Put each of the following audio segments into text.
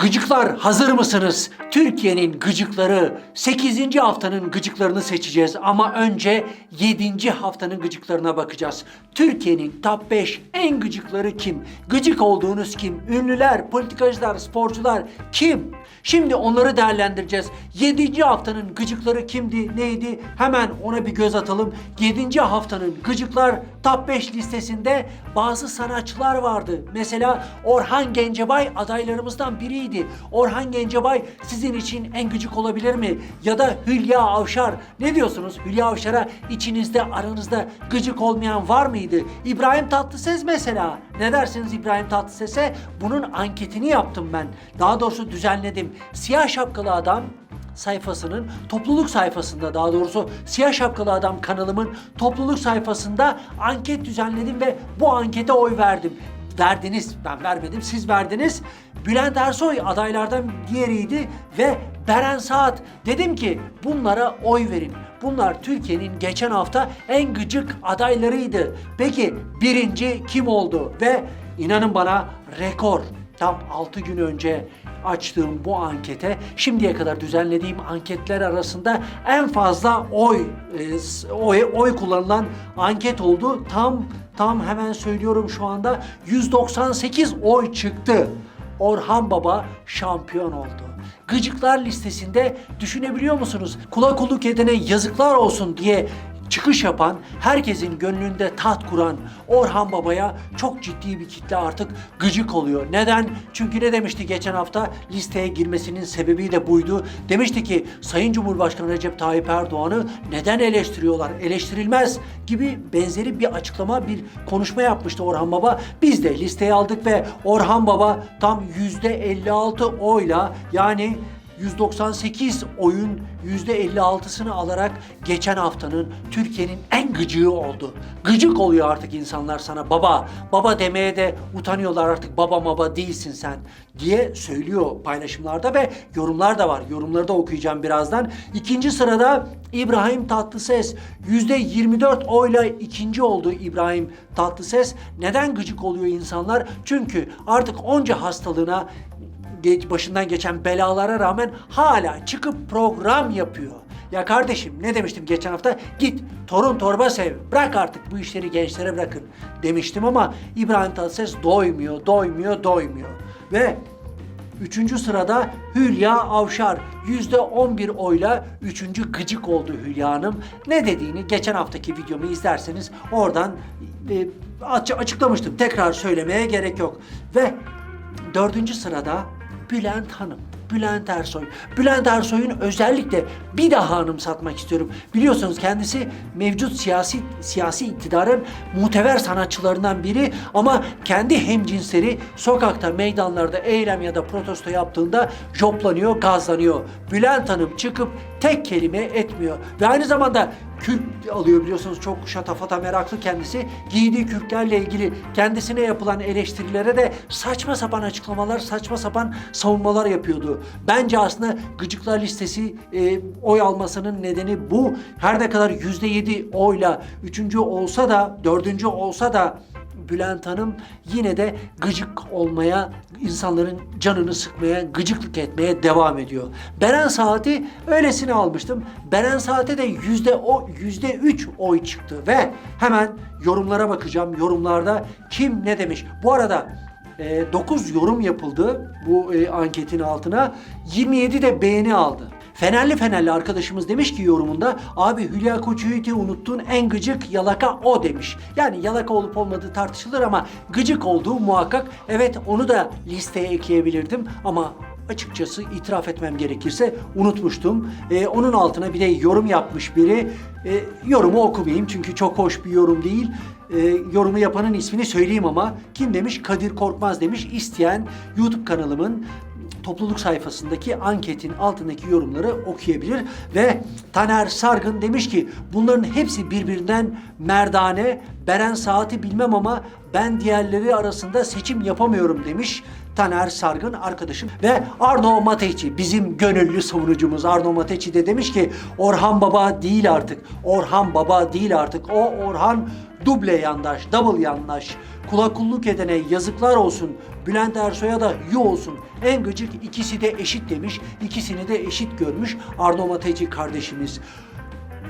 Gıcıklar hazır mısınız? Türkiye'nin gıcıkları 8. haftanın gıcıklarını seçeceğiz ama önce 7. haftanın gıcıklarına bakacağız. Türkiye'nin top 5 en gıcıkları kim? Gıcık olduğunuz kim? Ünlüler, politikacılar, sporcular kim? Şimdi onları değerlendireceğiz. 7. haftanın gıcıkları kimdi, neydi? Hemen ona bir göz atalım. 7. haftanın gıcıklar top 5 listesinde bazı sanatçılar vardı. Mesela Orhan Gencebay adaylarımızdan biriydi. Orhan Gencebay sizin için en gıcık olabilir mi? Ya da Hülya Avşar. Ne diyorsunuz? Hülya Avşar'a içinizde aranızda gıcık olmayan var mıydı? İbrahim Tatlıses mesela. Ne dersiniz İbrahim Tatlıses'e? Bunun anketini yaptım ben. Daha doğrusu düzenledim. Siyah şapkalı adam sayfasının topluluk sayfasında daha doğrusu Siyah Şapkalı Adam kanalımın topluluk sayfasında anket düzenledim ve bu ankete oy verdim. Verdiniz, ben vermedim, siz verdiniz. Bülent Ersoy adaylardan diğeriydi ve Beren Saat. Dedim ki bunlara oy verin. Bunlar Türkiye'nin geçen hafta en gıcık adaylarıydı. Peki birinci kim oldu? Ve inanın bana rekor tam 6 gün önce açtığım bu ankete şimdiye kadar düzenlediğim anketler arasında en fazla oy e, oy, oy kullanılan anket oldu. Tam tam hemen söylüyorum şu anda 198 oy çıktı. Orhan Baba şampiyon oldu. Gıcıklar listesinde düşünebiliyor musunuz? Kula kulluk edene yazıklar olsun diye çıkış yapan, herkesin gönlünde taht kuran Orhan Baba'ya çok ciddi bir kitle artık gıcık oluyor. Neden? Çünkü ne demişti geçen hafta listeye girmesinin sebebi de buydu. Demişti ki Sayın Cumhurbaşkanı Recep Tayyip Erdoğan'ı neden eleştiriyorlar? Eleştirilmez gibi benzeri bir açıklama, bir konuşma yapmıştı Orhan Baba. Biz de listeye aldık ve Orhan Baba tam %56 oyla yani 198 oyun %56'sını alarak geçen haftanın Türkiye'nin en gıcığı oldu. Gıcık oluyor artık insanlar sana baba. Baba demeye de utanıyorlar artık baba baba değilsin sen diye söylüyor paylaşımlarda ve yorumlar da var. Yorumları da okuyacağım birazdan. İkinci sırada İbrahim Tatlıses %24 oyla ikinci oldu İbrahim Tatlıses. Neden gıcık oluyor insanlar? Çünkü artık onca hastalığına geç, başından geçen belalara rağmen hala çıkıp program yapıyor. Ya kardeşim ne demiştim geçen hafta? Git torun torba sev. Bırak artık bu işleri gençlere bırakın demiştim ama İbrahim Tatlıses doymuyor, doymuyor, doymuyor. Ve Üçüncü sırada Hülya Avşar. Yüzde 11 oyla üçüncü gıcık oldu Hülya Hanım. Ne dediğini geçen haftaki videomu izlerseniz oradan e, aç- açıklamıştım. Tekrar söylemeye gerek yok. Ve dördüncü sırada Bülent Hanım. Bülent Ersoy. Bülent Ersoy'un özellikle bir daha anımsatmak istiyorum. Biliyorsunuz kendisi mevcut siyasi siyasi iktidarın muteber sanatçılarından biri ama kendi hemcinsleri sokakta, meydanlarda eylem ya da protesto yaptığında joplanıyor, gazlanıyor. Bülent Hanım çıkıp tek kelime etmiyor ve aynı zamanda kürk alıyor biliyorsunuz çok şatafata meraklı kendisi. Giydiği kürklerle ilgili kendisine yapılan eleştirilere de saçma sapan açıklamalar, saçma sapan savunmalar yapıyordu. Bence aslında gıcıklar listesi e, oy almasının nedeni bu. Her ne kadar yüzde yedi oyla üçüncü olsa da, dördüncü olsa da Bülent Hanım yine de gıcık olmaya, insanların canını sıkmaya, gıcıklık etmeye devam ediyor. Beren Saat'i öylesine almıştım. Beren Saat'e de yüzde o yüzde üç oy çıktı ve hemen yorumlara bakacağım. Yorumlarda kim ne demiş? Bu arada 9 yorum yapıldı bu e, anketin altına. 27 de beğeni aldı. Fenerli Fenerli arkadaşımız demiş ki yorumunda abi Hülya Koçyiğit'i unuttun en gıcık yalaka o demiş. Yani yalaka olup olmadığı tartışılır ama gıcık olduğu muhakkak. Evet onu da listeye ekleyebilirdim ama açıkçası itiraf etmem gerekirse unutmuştum. Ee, onun altına bir de yorum yapmış biri. Ee, yorumu okumayayım çünkü çok hoş bir yorum değil. Ee, yorumu yapanın ismini söyleyeyim ama kim demiş? Kadir Korkmaz demiş. İsteyen YouTube kanalımın topluluk sayfasındaki anketin altındaki yorumları okuyabilir ve Taner Sargın demiş ki bunların hepsi birbirinden merdane. Beren saati bilmem ama ben diğerleri arasında seçim yapamıyorum demiş. Taner Sargın arkadaşım ve Arno Mateci bizim gönüllü savunucumuz Arno Mateci de demiş ki Orhan Baba değil artık. Orhan Baba değil artık. O Orhan duble yandaş, double yandaş. Kula kulluk edene yazıklar olsun. Bülent Ersoy'a da yu olsun. En gıcık ikisi de eşit demiş. İkisini de eşit görmüş Arno Mateci kardeşimiz.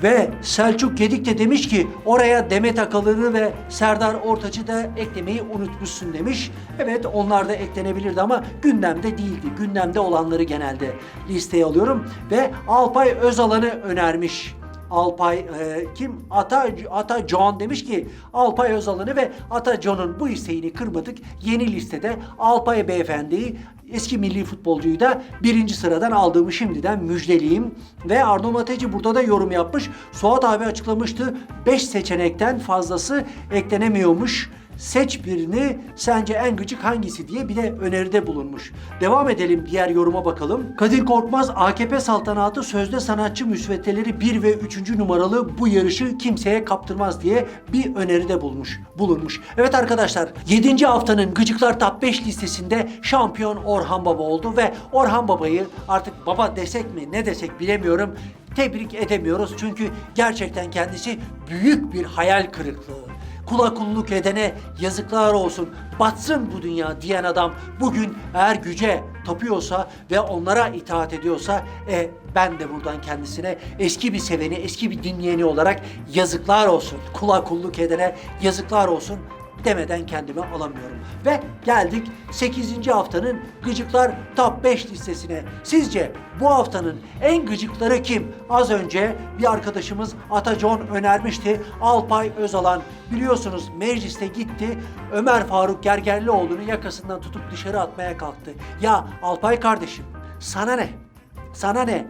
Ve Selçuk Gedik de demiş ki oraya Demet Akalın'ı ve Serdar Ortaç'ı da eklemeyi unutmuşsun demiş. Evet onlar da eklenebilirdi ama gündemde değildi. Gündemde olanları genelde listeye alıyorum. Ve Alpay Özalan'ı önermiş. Alpay e, kim? Ata Ata John demiş ki Alpay Özalan'ı ve Ata John'un bu isteğini kırmadık. Yeni listede Alpay Beyefendi'yi eski milli futbolcuyu da birinci sıradan aldığımı şimdiden müjdeleyeyim. Ve Arno Mateci burada da yorum yapmış. Suat abi açıklamıştı. 5 seçenekten fazlası eklenemiyormuş. Seç birini sence en gıcık hangisi diye bir de öneride bulunmuş. Devam edelim diğer yoruma bakalım. Kadir Korkmaz AKP saltanatı sözde sanatçı müsveddeleri 1 ve 3. numaralı bu yarışı kimseye kaptırmaz diye bir öneride bulmuş, bulunmuş. Evet arkadaşlar 7. haftanın Gıcıklar Top 5 listesinde şampiyon Orhan Baba oldu ve Orhan Baba'yı artık baba desek mi ne desek bilemiyorum tebrik edemiyoruz. Çünkü gerçekten kendisi büyük bir hayal kırıklığı kula kulluk edene yazıklar olsun, batsın bu dünya diyen adam bugün eğer güce tapıyorsa ve onlara itaat ediyorsa e, ben de buradan kendisine eski bir seveni, eski bir dinleyeni olarak yazıklar olsun. Kula kulluk edene yazıklar olsun demeden kendimi alamıyorum. Ve geldik 8. haftanın gıcıklar top 5 listesine. Sizce bu haftanın en gıcıkları kim? Az önce bir arkadaşımız Atacan önermişti. Alpay Özalan biliyorsunuz mecliste gitti. Ömer Faruk Gergerlioğlu'nu yakasından tutup dışarı atmaya kalktı. Ya Alpay kardeşim sana ne? Sana ne?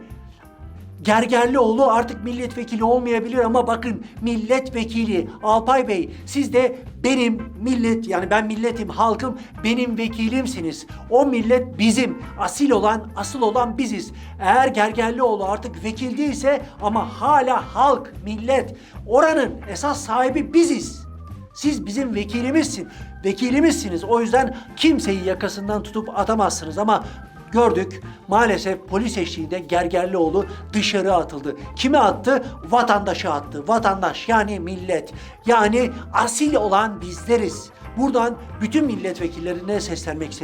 Gergerlioğlu artık milletvekili olmayabilir ama bakın milletvekili Alpay Bey siz de benim millet yani ben milletim halkım benim vekilimsiniz. O millet bizim asil olan asıl olan biziz. Eğer Gergerlioğlu artık vekil değilse ama hala halk millet oranın esas sahibi biziz. Siz bizim vekilimizsin. Vekilimizsiniz. O yüzden kimseyi yakasından tutup atamazsınız ama gördük maalesef polis eşliğinde Gergerlioğlu dışarı atıldı. Kime attı? Vatandaşı attı. Vatandaş yani millet. Yani asil olan bizleriz. Buradan bütün milletvekillerine seslenmek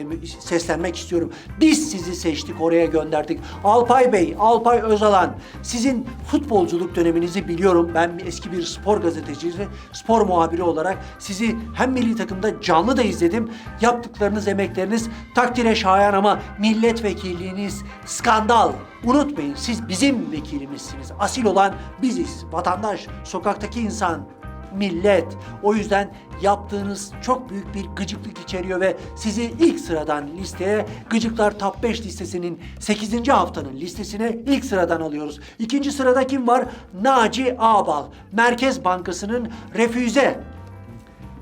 seslenmek istiyorum. Biz sizi seçtik, oraya gönderdik. Alpay Bey, Alpay Özalan, sizin futbolculuk döneminizi biliyorum. Ben eski bir spor gazetecisi, spor muhabiri olarak sizi hem milli takımda canlı da izledim. Yaptıklarınız, emekleriniz takdire şayan ama milletvekilliğiniz skandal. Unutmayın siz bizim vekilimizsiniz. Asil olan biziz. Vatandaş, sokaktaki insan, millet. O yüzden yaptığınız çok büyük bir gıcıklık içeriyor ve sizi ilk sıradan listeye Gıcıklar Top 5 listesinin 8. haftanın listesine ilk sıradan alıyoruz. İkinci sırada kim var? Naci Ağbal. Merkez Bankası'nın refüze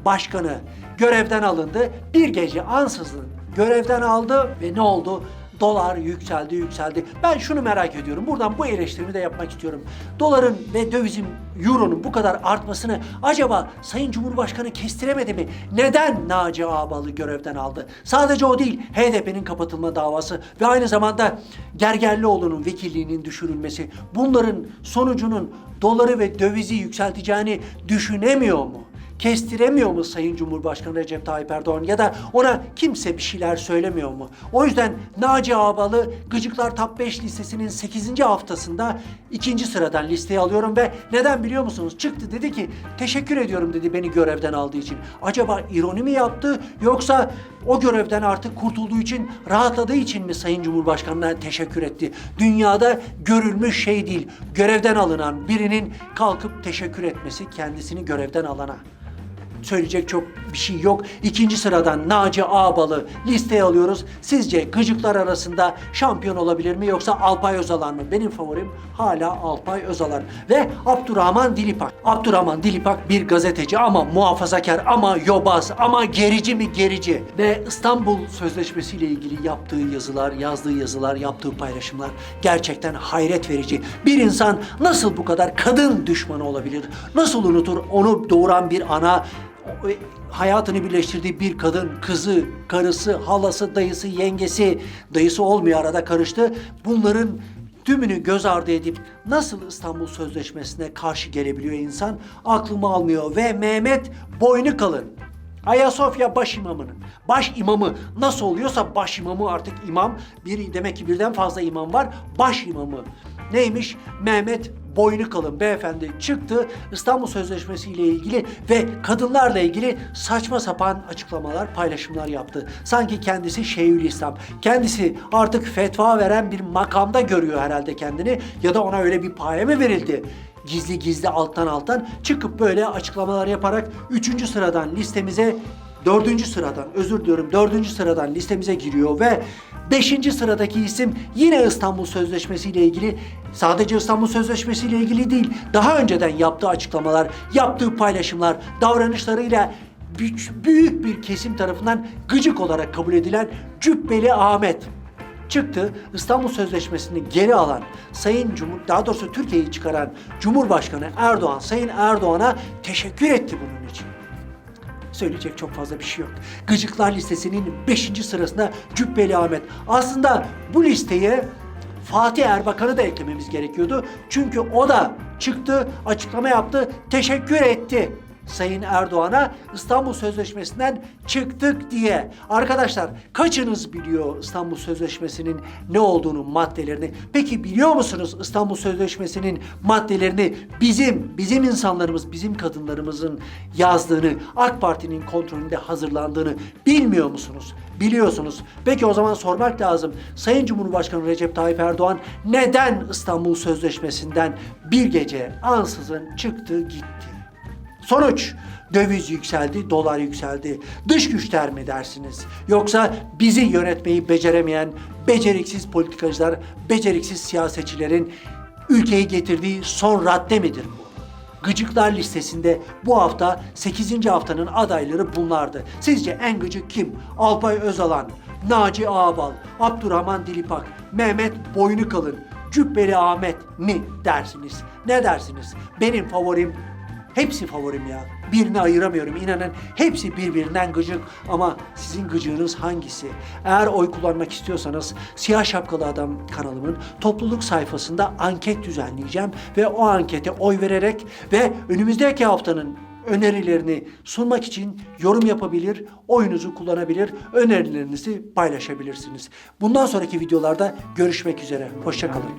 başkanı görevden alındı. Bir gece ansızın görevden aldı ve ne oldu? Dolar yükseldi yükseldi. Ben şunu merak ediyorum. Buradan bu eleştirimi de yapmak istiyorum. Doların ve dövizin, euronun bu kadar artmasını acaba Sayın Cumhurbaşkanı kestiremedi mi? Neden Naci Ağbal'ı görevden aldı? Sadece o değil. HDP'nin kapatılma davası ve aynı zamanda Gergerlioğlu'nun vekilliğinin düşürülmesi. Bunların sonucunun doları ve dövizi yükselteceğini düşünemiyor mu? Kestiremiyor mu Sayın Cumhurbaşkanı Recep Tayyip Erdoğan ya da ona kimse bir şeyler söylemiyor mu? O yüzden Naci Ağbal'ı Gıcıklar Top 5 listesinin 8. haftasında ikinci sıradan listeye alıyorum ve neden biliyor musunuz? Çıktı dedi ki teşekkür ediyorum dedi beni görevden aldığı için. Acaba ironi mi yaptı yoksa o görevden artık kurtulduğu için rahatladığı için mi Sayın Cumhurbaşkanı'na teşekkür etti? Dünyada görülmüş şey değil. Görevden alınan birinin kalkıp teşekkür etmesi kendisini görevden alana söyleyecek çok bir şey yok. İkinci sıradan Naci Ağbal'ı listeye alıyoruz. Sizce gıcıklar arasında şampiyon olabilir mi yoksa Alpay Özalan mı? Benim favorim hala Alpay Özalan. Ve Abdurrahman Dilipak. Abdurrahman Dilipak bir gazeteci ama muhafazakar ama yobaz ama gerici mi gerici. Ve İstanbul Sözleşmesi ile ilgili yaptığı yazılar, yazdığı yazılar, yaptığı paylaşımlar gerçekten hayret verici. Bir insan nasıl bu kadar kadın düşmanı olabilir? Nasıl unutur onu doğuran bir ana hayatını birleştirdiği bir kadın, kızı, karısı, halası, dayısı, yengesi, dayısı olmuyor arada karıştı. Bunların tümünü göz ardı edip nasıl İstanbul Sözleşmesi'ne karşı gelebiliyor insan aklımı almıyor ve Mehmet boynu kalın. Ayasofya baş imamının baş imamı nasıl oluyorsa baş imamı artık imam bir demek ki birden fazla imam var baş imamı neymiş Mehmet boynu kalın beyefendi çıktı İstanbul Sözleşmesi ile ilgili ve kadınlarla ilgili saçma sapan açıklamalar paylaşımlar yaptı sanki kendisi Şeyhülislam kendisi artık fetva veren bir makamda görüyor herhalde kendini ya da ona öyle bir paye mi verildi gizli gizli alttan alttan çıkıp böyle açıklamalar yaparak 3. sıradan listemize 4. sıradan özür diliyorum 4. sıradan listemize giriyor ve 5. sıradaki isim yine İstanbul Sözleşmesi ile ilgili sadece İstanbul Sözleşmesi ile ilgili değil daha önceden yaptığı açıklamalar, yaptığı paylaşımlar, davranışlarıyla büyük bir kesim tarafından gıcık olarak kabul edilen Cübbeli Ahmet çıktı İstanbul Sözleşmesi'ni geri alan Sayın Cumhur daha doğrusu Türkiye'yi çıkaran Cumhurbaşkanı Erdoğan Sayın Erdoğan'a teşekkür etti bunun için. Söyleyecek çok fazla bir şey yok. Gıcıklar listesinin 5. sırasında Cübbeli Ahmet. Aslında bu listeye Fatih Erbakan'ı da eklememiz gerekiyordu. Çünkü o da çıktı, açıklama yaptı, teşekkür etti. Sayın Erdoğan'a İstanbul Sözleşmesi'nden çıktık diye. Arkadaşlar kaçınız biliyor İstanbul Sözleşmesi'nin ne olduğunu, maddelerini? Peki biliyor musunuz İstanbul Sözleşmesi'nin maddelerini bizim, bizim insanlarımız, bizim kadınlarımızın yazdığını, AK Parti'nin kontrolünde hazırlandığını bilmiyor musunuz? Biliyorsunuz. Peki o zaman sormak lazım. Sayın Cumhurbaşkanı Recep Tayyip Erdoğan neden İstanbul Sözleşmesi'nden bir gece ansızın çıktı gitti? Sonuç döviz yükseldi, dolar yükseldi. Dış güçler mi dersiniz? Yoksa bizi yönetmeyi beceremeyen beceriksiz politikacılar, beceriksiz siyasetçilerin ülkeyi getirdiği son radde midir bu? Gıcıklar listesinde bu hafta 8. haftanın adayları bunlardı. Sizce en gıcık kim? Alpay Özalan, Naci Ağbal, Abdurrahman Dilipak, Mehmet Boynu Kalın, Cübbeli Ahmet mi dersiniz? Ne dersiniz? Benim favorim Hepsi favorim ya. Birini ayıramıyorum inanın. Hepsi birbirinden gıcık ama sizin gıcığınız hangisi? Eğer oy kullanmak istiyorsanız Siyah Şapkalı Adam kanalımın topluluk sayfasında anket düzenleyeceğim ve o ankete oy vererek ve önümüzdeki haftanın önerilerini sunmak için yorum yapabilir, oyunuzu kullanabilir, önerilerinizi paylaşabilirsiniz. Bundan sonraki videolarda görüşmek üzere. Hoşçakalın.